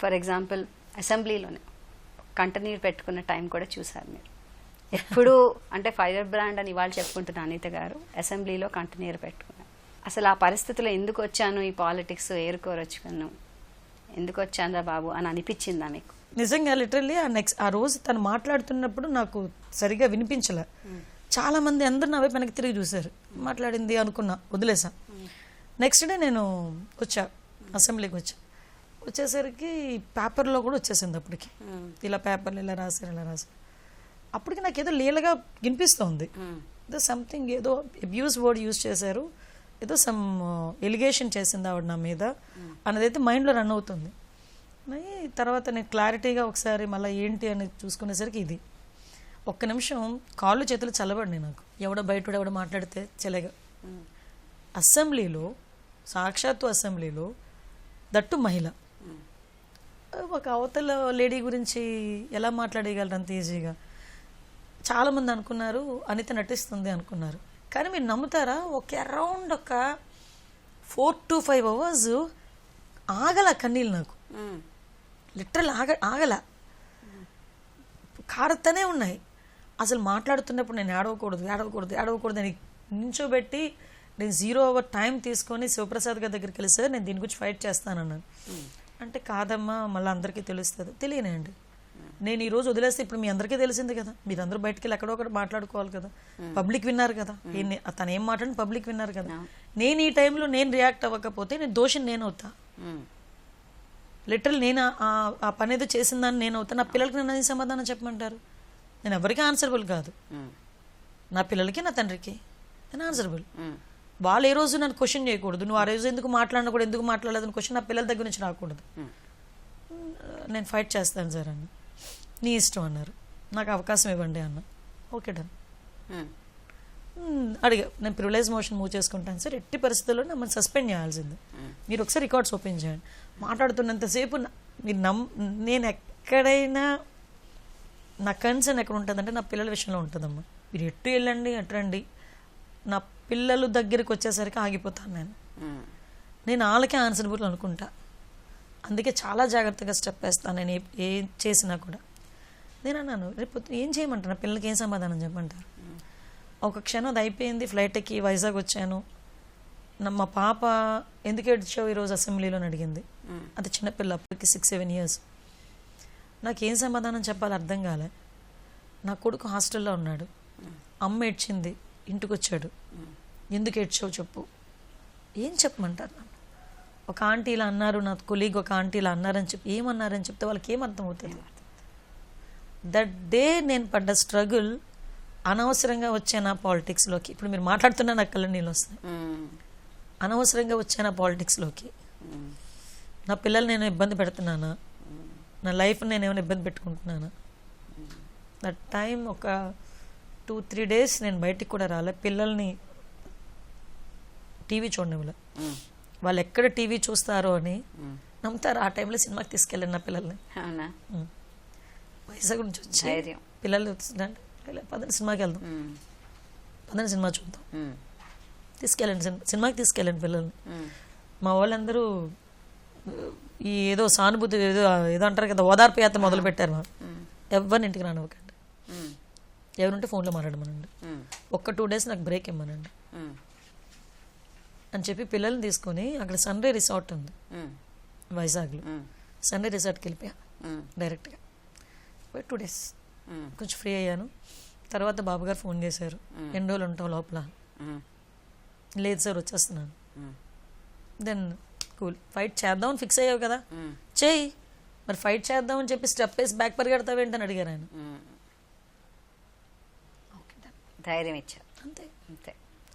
For example అసెంబ్లీలోనే కంటనీరు పెట్టుకున్న time కూడా చూసారు మీరు. ఎప్పుడు అంటే ఫైర్ బ్రాండ్ అని ఇవాళ చెప్పుకుంటున్న అనిత గారు అసెంబ్లీలో కంటనీరు పెట్టుకున్నారు. అసలు ఆ పరిస్థితిలో ఎందుకు వచ్చాను ఈ పాలిటిక్స్ ఏరుకోరొచ్చుకున్నాను ఎందుకు వచ్చాందా బాబు అని అనిపించిందా మీకు? నిజంగా లిటరల్లీ ఆ నెక్స్ట్ ఆ రోజు తను మాట్లాడుతున్నప్పుడు నాకు సరిగా వినిపించలే. చాలా మంది అందరు నా వైపు వెనక్కి తిరిగి చూశారు. మాట్లాడింది అనుకున్నా వదిలేసా. నెక్స్ట్ డే నేను వచ్చా అసెంబ్లీకి వచ్చా. వచ్చేసరికి పేపర్లో కూడా వచ్చేసింది అప్పటికి. ఇలా పేపర్లు ఇలా రాశారు ఇలా రాశారు. అప్పటికి నాకు ఏదో లీలగా వినిపిస్తోంది. ఏదో సంథింగ్ ఏదో అబ్యూస్ వర్డ్ యూజ్ చేశారు. ఏదో సమ్ ఎలిగేషన్ చేసింది ఆవిడ నా మీద అన్నదైతే మైండ్లో రన్ అవుతుంది. తర్వాత నేను క్లారిటీగా ఒకసారి మళ్ళీ ఏంటి అని చూసుకునేసరికి ఇది. ఒక్క నిమిషం కాళ్ళు చేతులు చల్లబడినాయి నాకు. ఎవడో బయట ఎవడో మాట్లాడితే చెలగా. అసెంబ్లీలో సాక్షాత్తు అసెంబ్లీలో దట్టు మహిళ. ఒక అవతల లేడీ గురించి ఎలా మాట్లాడగలరు అంత ఈజీగా? చాలామంది అనుకున్నారు అనిత నటిస్తుంది అనుకున్నారు. కానీ మీరు నమ్ముతారా? ఒక అరౌండ్ ఒక ఫోర్ టు ఫైవ్ అవర్స్ ఆగల కన్నీళ్ళు నాకు. లిటరల్ ఆగ ఆగల. కారుతూనే ఉన్నాయి. అసలు మాట్లాడుతున్నప్పుడు నేను ఏడవకూడదు ఏడవకూడదు ఏడవకూడదు అని నించోబెట్టి నేను జీరో అవర్ టైం తీసుకొని శివప్రసాద్ గారి దగ్గరికి వెళ్ళి సార్ నేను దీని గురించి ఫైట్ చేస్తానన్నాను. అంటే కాదమ్మా మళ్ళీ అందరికీ తెలుస్తుంది. తెలియనండి. నేను ఈ రోజు వదిలేస్తే ఇప్పుడు మీ అందరికీ తెలిసింది కదా. మీరందరూ బయటికి వెళ్ళి ఎక్కడో ఒకటి మాట్లాడుకోవాలి కదా. పబ్లిక్ విన్నారు కదా. తను ఏం మాట్లాడిన పబ్లిక్ విన్నారు కదా. నేను ఈ టైంలో నేను రియాక్ట్ అవ్వకపోతే నేను దోషిని నేను అవుతా. లిటరల్ నేను ఆ- పని ఏదో చేసిందని నేను అవుతా. నా పిల్లలకి నేను సమాధానం చెప్పమంటారు? నేను ఎవరికీ ఆన్సరబుల్ కాదు. నా పిల్లలకి నా తండ్రికి. నేను ఆన్సరబుల్ వాళ్ళు ఏ రోజు నన్ను క్వశ్చన్ చేయకూడదు. నువ్వు ఆ రోజు ఎందుకు మాట్లాడినా కూడా ఎందుకు మాట్లాడలేదు క్వశ్చన్ నా పిల్లల దగ్గర నుంచి రాకూడదు. నేను ఫైట్ చేస్తాను సార్ అన్న నీ ఇష్టం అన్నారు. నాకు అవకాశం ఇవ్వండి అన్న. ఓకే డన్ మ్మ్, అడిగా. నేను ప్రివిలైజ్ మోషన్ మూవ్ చేసుకుంటాను సార్. ఎట్టి పరిస్థితుల్లో నమ్మని సస్పెండ్ చేయాల్సింది. మీరు ఒకసారి రికార్డ్స్ ఓపెన్ చేయండి. మాట్లాడుతున్నంతసేపు మీరు నమ్ నేను ఎక్కడైనా నా కన్సర్న్ ఎక్కడ ఉంటుందంటే నా పిల్లల విషయంలో ఉంటుందమ్మా. మీరు ఎట్టు వెళ్ళండి అటు రండి. నా పిల్లలు దగ్గరికి వచ్చేసరికి ఆగిపోతాను నేను. నేను వాళ్ళకే ఆన్సరబుల్ అనుకుంటా. అందుకే చాలా జాగ్రత్తగా స్టెప్ వేస్తాను నేను ఏ- ఏం చేసినా కూడా. నేను అన్నాను రేపు ఏం చేయమంటారు? నా పిల్లలకి ఏం సమాధానం చెప్పమంటారు? ఒక క్షణం అది అయిపోయింది ఫ్లైట్ ఎక్కి వైజాగ్ వచ్చాను. మా పాప ఎందుకు ఏడ్చావు ఈరోజు అసెంబ్లీలో అడిగింది. అది చిన్నపిల్ల అప్పటికి సిక్స్ సెవెన్ ఇయర్స్ నాకు ఏం సమాధానం చెప్పాలి అర్థం కాలే. నా కొడుకు హాస్టల్లో ఉన్నాడు. అమ్మ ఏడ్చింది ఇంటికి వచ్చాడు ఎందుకు ఏడ్చావు చెప్పు. ఏం చెప్పమంటారు నన్ను? ఒక ఆంటీ ఇలా అన్నారు నా కొలీగ్ ఒక ఆంటీ ఇలా అన్నారని చెప్పి ఏమన్నారని చెప్తే వాళ్ళకి ఏం అర్థం అవుతుంది దట్ డే నేను పడ్డ స్ట్రగుల్ అనవసరంగా వచ్చాను పాలిటిక్స్లోకి. ఇప్పుడు మీరు మాట్లాడుతున్నా నాకు కళ్ళ నీళ్ళు వస్తాయి అనవసరంగా వచ్చాను పాలిటిక్స్లోకి నా పిల్లలు నేను ఇబ్బంది పెడుతున్నానా? నా లైఫ్ నేను ఏమైనా ఇబ్బంది పెట్టుకుంటున్నానా? దట్ టైం ఒక టూ త్రీ డేస్ నేను బయటికి కూడా రాలే. పిల్లల్ని టీవీ చూడనివ్వలే. వాళ్ళు ఎక్కడ టీవీ చూస్తారో అని నమ్ముతారు. ఆ టైంలో సినిమాకి తీసుకెళ్ళండి నా పిల్లల్ని. వైజాగ్ నుంచి వచ్చి. పిల్లలు పదండి సినిమాకి వెళ్దాం. పదండి సినిమా చూద్దాం. తీసుకెళ్ళండి సినిమా సినిమాకి తీసుకెళ్ళండి పిల్లల్ని. మా వాళ్ళందరూ ఈ ఏదో సానుభూతి ఏదో ఏదో అంటారు కదా ఓదార్పు యాత్ర మొదలు పెట్టారు మా ఎవరిని ఇంటికి రానివ్వకండి. ఎవరుంటే ఫోన్లో మాట్లాడమనండి. ఒక్క టూ డేస్ నాకు బ్రేక్ ఇమ్మనండి. అని చెప్పి పిల్లల్ని తీసుకొని అక్కడ సన్ రే రిసార్ట్ ఉంది. వైజాగ్లో. సన్ రే రిసార్ట్కి వెళ్ళిపోయా. డైరెక్ట్గా. పోయి టూ డేస్. కొంచెం ఫ్రీ అయ్యాను. తర్వాత బాబు గారు ఫోన్ చేశారు. ఎన్ని రోజులు ఉంటావు లోపల? లేదు సార్ వచ్చేస్తున్నాను. Then cool. ఫైట్ చేద్దామని ఫిక్స్ అయ్యావు కదా? చేయి మరి ఫైట్ చేద్దామని చెప్పి స్టెప్ వేసి బ్యాక్ పరిగెడతావు ఏంటని అడిగారు ఆయన. ధైర్యం ఇచ్చారు. అంతే. అంతే.